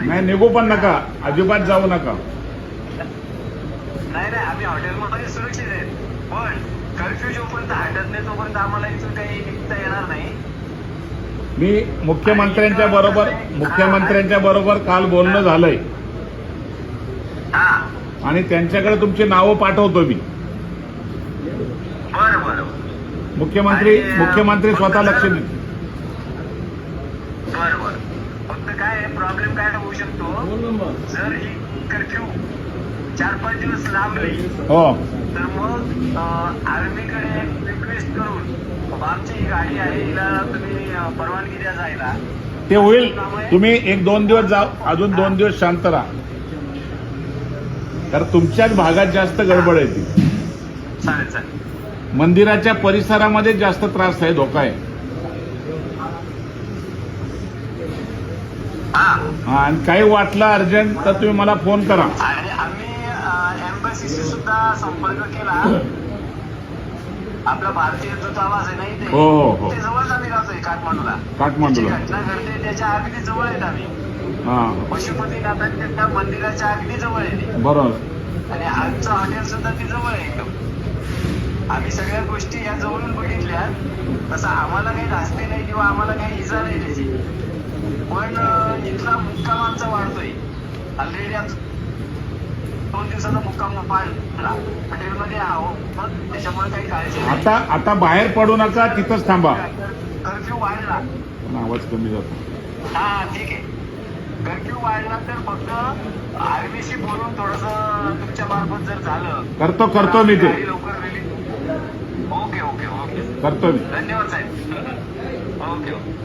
नाही निघू पण नका. अजिबात जाऊ नका. नाही नाही आम्ही हॉटेलमध्ये सुरक्षित आहेत. पण कर्फ्यू जोपर्यंत हटत नाही तोपर्यंत आम्हाला इथून काही निघता येणार नाही. मी मुख्यमंत्र्यांच्या बरोबर मुख्यमंत्र्यांच्या बरोबर काल बोलणं झालंय. आणि त्यांच्याकडे तुमची नावं पाठवतो मी. मुख्यमंत्री मुख्यमंत्री स्वतः लक्ष देतील. फक्त काय प्रॉब्लेम काय होऊ शकतो? जर ही कर्फ्यू चार पाच दिवस लांबली हो. तर मग आर्मीकडे रिक्वेस्ट करून आमची ही गाडी आहे हिला तुम्ही परवानगी द्या जायला. ते होईल. तुम्ही एक दोन दिवस जा अजून दोन दिवस शांत राहा. कारण तुमच्याच भागात जास्त गडबड आहे ती. चालेल चालेल. मंदिराच्या परिसरामध्ये जास्त त्रास आहे धोका आहे. हा. आणि काही वाटलं अर्जंट तर तुम्ही मला फोन करा. आणि आम्ही एम्बसीशी सुद्धा संपर्क केला. आपला भारतीय दूतावास आहे नाही ते हो, हो, हो. ते जवळच आम्ही राहतोय काठमांडूला. काठमांडूला. घटना घडते त्याच्या अगदी जवळ आहेत आम्ही. हा. पशुपतीनाथांच्या त्या मंदिराच्या अगदी जवळ आहे ते. बरोबर. आणि आमचं हॉटेल सुद्धा ती जवळ आहे एकदम. आम्ही सगळ्या गोष्टी या जवळून बघितल्या. तसं आम्हाला काही धास्ती नाही किंवा आम्हाला काही इजा नाही त्याची. पण इथला मुक्काम आमचा वाढतोय. ऑलरेडी दोन दिवसाचा मुक्काम वाढला हॉटेलमध्ये आहोत मग त्याच्यामुळे काही काळजी आता आता बाहेर पडू नका तिथंच थांबा. कर्फ्यू वाढला आवाज कमी जातो. हा ठीक आहे. कर्फ्यू वाढला तर फक्त आर्मीशी बोलून थोडस तुमच्या मार्फत जर झालं. करतो करतो मी ते. लवकर रिलीज ओके ओके ओके करतो मी. धन्यवाद साहेब. Okay okay